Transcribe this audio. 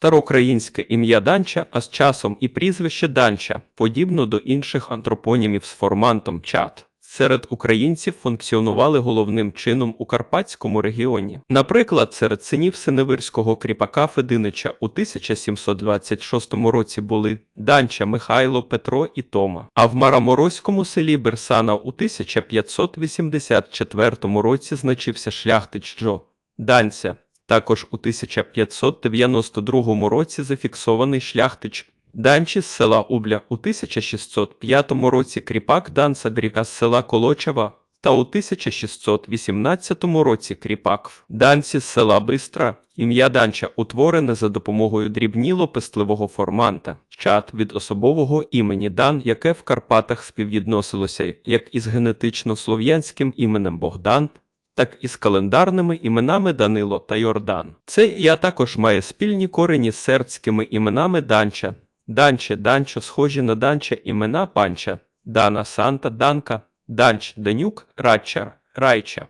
староукраїнське ім'я Данча, а з часом і прізвище Данча, подібно до інших антропонімів з формантом чат. Серед українців функціонували головним чином у Карпатському регіоні. Наприклад, серед синів Синевирського кріпака Фединича у 1726 році були Данча, Михайло, Петро і Тома. А в Мараморозькому селі Берсана у 1584 році значився шляхтич Джо Данця. Також у 1592 році зафіксований шляхтич Данчі з села Убля. У 1605 році кріпак Дан Садріка з села Колочева. Та у 1618 році кріпак Данці з села Бистра. Ім'я Данча утворене за допомогою дрібніло-пестливого форманта, чат від особового імені Дан, яке в Карпатах співвідносилося як із генетично-слов'янським іменем Богдан, так і з календарними іменами Данило та Йордан. Це я також має спільні корені з сербськими іменами Данча, Данче, Данчо, схожі на Данча імена Панча, Дана, Санта, Данка, Данч, Данюк, Радча, Райча.